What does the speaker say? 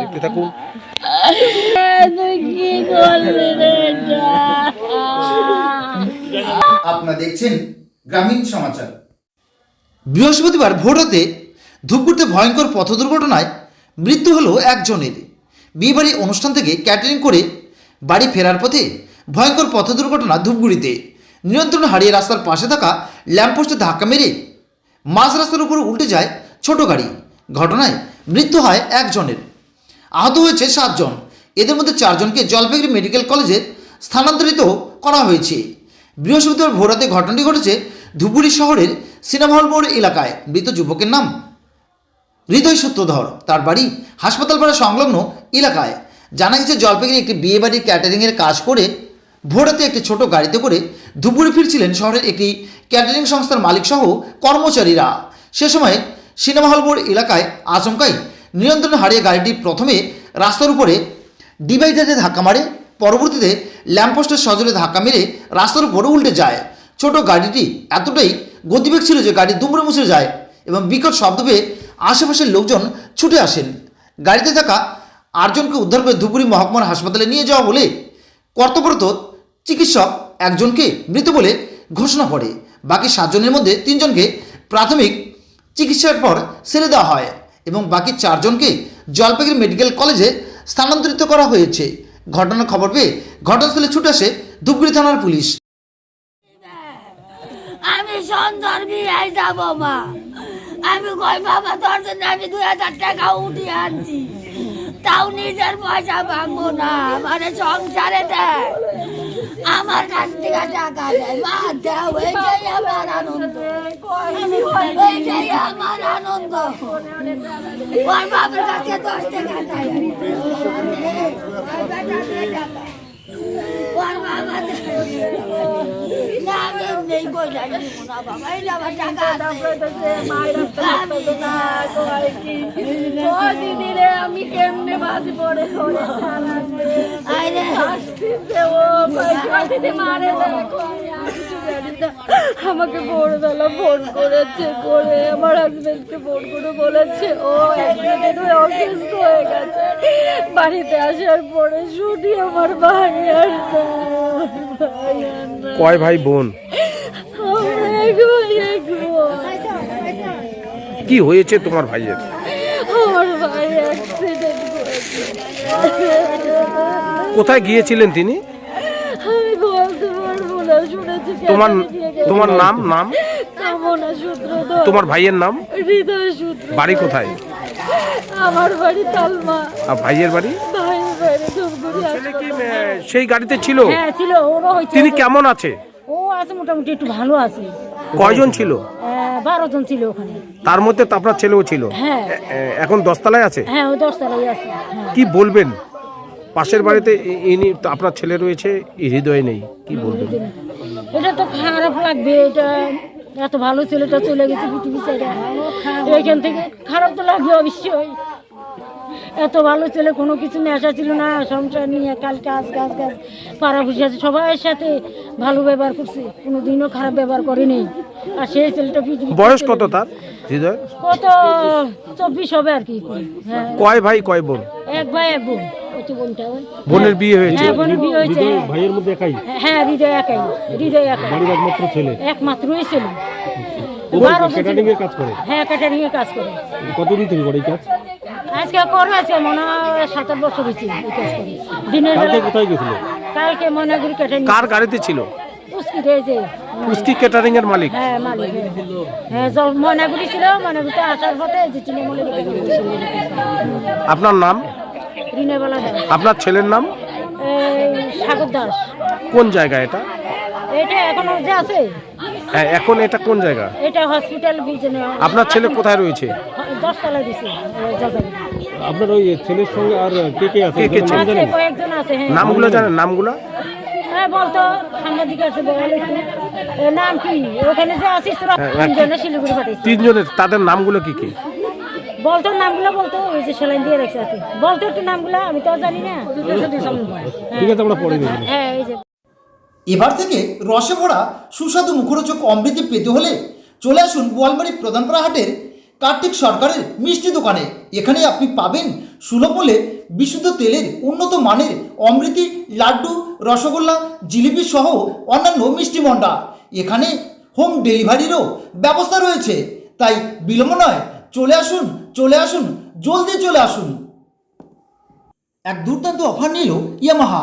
দেখতে থাকুন? আপনারা দেখছেন গ্রামীণ সমাচার। বৃহস্পতিবার ভোররাতে ধূপগুড়িতে ভয়ঙ্কর পথ দুর্ঘটনায় মৃত্যু হলো একজনের। বিয়েবাড়ি অনুষ্ঠান থেকে ক্যাটারিং করে বাড়ি ফেরার পথে ভয়ঙ্কর পথ দুর্ঘটনা ধূপগুড়িতে। নিয়ন্ত্রণ হারিয়ে রাস্তার পাশে থাকা ল্যাম্পপোস্টে ধাক্কা মেরে মাঝ রাস্তার উপর উল্টে যায় ছোট গাড়ি। ঘটনায় মৃত্যু হয় একজনের। আহত হয়েছে সাতজন। এদের মধ্যে চারজনকে জলপাইগুড়ি মেডিকেল কলেজে স্থানান্তরিত করা হয়েছে। বৃহস্পতিবার ভোরাতে ঘটনাটি ঘটেছে ধুপগুড়ি শহরের সিনেমা হল মোড় এলাকায়। মৃত যুবকের নাম হৃদয় সূত্রধর তার বাড়ি হাসপাতাল পাড়া সংলগ্ন এলাকায়। জানা গেছে জলপাইগুড়ি একটি বিয়ে বাড়ির ক্যাটারিংয়ের কাজ করে ভোরাতে একটি ছোট গাড়িতে করে ধুপগুড়ি ফিরছিলেন শহরের একটি ক্যাটারিং সংস্থার মালিকসহ কর্মচারীরা। সে সময় সিনেমা হল এলাকায় আচমকাই নিয়ন্ত্রণ হারিয়ে গাড়িটি প্রথমে রাস্তার উপরে ডিভাইডারে ধাক্কা মারে, পরবর্তীতে ল্যাম্পপোস্টের সজলে ধাক্কা মেরে রাস্তার উপরে উল্টে যায়। ছোট গাড়িটি এতটাই গতিবেগ ছিল যে গাড়ি দুমড়ে মুচড়ে যায় এবং বিকট শব্দ পেয়ে আশেপাশের লোকজন ছুটে আসেন। গাড়িতে থাকা আটজনকে উদ্ধার করে ধুপুরি মহকুমার হাসপাতালে নিয়ে যাওয়া হলে কর্তব্যরত চিকিৎসক একজনকে মৃত বলে ঘোষণা করে। বাকি সাতজনের মধ্যে তিনজনকে প্রাথমিক চিকিৎসার পর ছেড়ে দেওয়া হয় এবং বাকি চারজনকে জলপাইগুড়ি মেডিকেল কলেজে স্থানান্তরিত করা হয়েছে। ঘটনার খবর পেয়ে ঘটনাস্থলে ছুটে আসে ধূপগুড়ি থানার পুলিশ। আমি সন্ধ্যার বিয়ে যাব, মা। আমি কই, বাবা, তোর জন্য আমি দুই হাজার টাকা উঠিয়ে আনছি। তাও নিজের পয়সা ভাঙবো না মানে সংসারে দেয়। আমার কাছ থেকে টাকা দেয় মা, দেও এইটাই আমার আনন্দ। এইটাই আমার আনন্দ। ওর বাবার কাছে দশ টাকা চাই। আমি কেমনে বাজি। আমাকে ভোরবেলা ফোন করেছে করে আমার হাজবেন্ডকে ফোন করে বলেছে ও অসুস্থ হয়ে গেছে বাড়িতে আসার পরে শুনি আমার ভাই আর। কয় ভাই বোন কি হয়েছে তোমার ভাইয়ের? আমার ভাই অ্যাক্সিডেন্ট করেছে কোথায় গিয়েছিলেন তিনি? আমি বলতে পারব না শুনেছি তোমার। তোমার নাম নাম? কামনা তোমার ভাইয়ের নাম? হৃদয় সূত্র বাড়ি কোথায়? আমার বাড়ি তালমা। আর ভাইয়ের বাড়ি? ভাই বাড়ি ধূপগুড়ি ছেলে কি আহ, সেই গাড়িতে ছিল? হ্যাঁ ছিল ওরও হয়েছে। তিনি কেমন আছে? ও আছে মোটামুটি একটু ভালো আছে। কয়জন ছিল? বারো জন ছিল ওখানে। তার মধ্যে তো আপনার ছেলেও ছিল? হ্যাঁ। এখন দশতলায় আছে? হ্যাঁ ও দশতলাই আছে। হ্যাঁ। কি বলবেন? পাশের বাড়িতে ই- ইনি তো আপনার ছেলে রয়েছে ই হৃদয় নেই কি বলবেন? এটা তো খারাপ লাগবে এটা এত ভালো ছেলেটা চলে গেছে পৃথিবী ছেড়ে এখান থেকে খারাপ তো লাগবে অবশ্যই। এত ভালো ছেলে কোনো কিছু নেশা ছিল না সংসার নিয়ে কাল কাজ কাজ কাজ পাড়া বসে আছে। সবার সাথে ভালো ব্যবহার করছে কোনো দিনও খারাপ ব্যবহার করেনি। আর সেই ছেলেটা বয়স কত তার? হৃদয়? কত? চব্বিশ হবে আর কি। হ্যাঁ। কয় ভাই কয় বোন? এক ভাই এক বোন। বোনের বিয়ে হয়েছে। হ্যাঁ বোনের বিয়ে হয়েছে। ভাইয়ের মধ্যে একাই? হ্যাঁ হৃদয় একাই হৃদয় একাই। বাড়ির একমাত্র ছেলে? একমাত্রই ছিল। কাজ করে? হ্যাঁ ক্যাটারিং এর কাজ করে। কতদিন থেকে করে কাজ? আজকে করে আজকে মনে হয় সাত আট বছর হয়েছে এই কাজ করে দিনের কালকে বেলা কোথায় গেছিল? কালকে মনে করি কার গাড়িতে ছিল? উস্কি দিয়েছে। উস্কি ক্যাটারিং এর মালিক। হ্যাঁ মালিক। হ্যাঁ জল ময়নাগুড়ি ছিল ময়নাগুড়িতে আসার পথে যে চিনেমলে আপনার নাম? বেলা আপনার ছেলের নাম? সাগর দাস। কোন জায়গা এটা? এটা এখনও যে আছে? হ্যাঁ এখন এটা কোন জায়গা? এটা হসপিটাল বিজনে আপনার ছেলে কোথায় রয়েছে? দশতলা দিছে আপনার ওই ছেলের সঙ্গে আর কে কে আছে? কে কে আছে কয়েকজন আছে হ্যাঁ। নামগুলো জানেন নামগুলো? হ্যাঁ বলতো সাংবাদিক আছে বল নাম কি? ওখানে যে তোরা হ্যাঁ, তিনজনে শিলিগুড়ি পাঠাইছিস তিনজনের তাদের নামগুলো কি কি? বলতো নামগুলো বলতো ওই যে সেলাইন দিয়ে রেখেছে আছে বলতো একটু নামগুলো আমি তো জানি না। ঠিক আছে আমরা দেখব। হ্যাঁ এই যে এবার থেকে রসে ভরা সুস্বাদু মুখরোচক অমৃতি পেতে হলে চলে আসুন গোয়ালবাড়ি প্রধানপাড়া হাটের কার্তিক সরকারের মিষ্টি দোকানে। এখানে আপনি পাবেন সুলভ মূল্যে বিশুদ্ধ তেলের উন্নত মানের অমৃতি, লাড্ডু, রসগোল্লা, জিলিপি সহ অন্যান্য মিষ্টি মন্ডা। এখানে হোম ডেলিভারিরও ব্যবস্থা রয়েছে। তাই বিলম্ব নয়, চলে আসুন চলে আসুন, জলদি চলে আসুন। এক দুর্দান্ত অফার নিল ইয়ামাহা।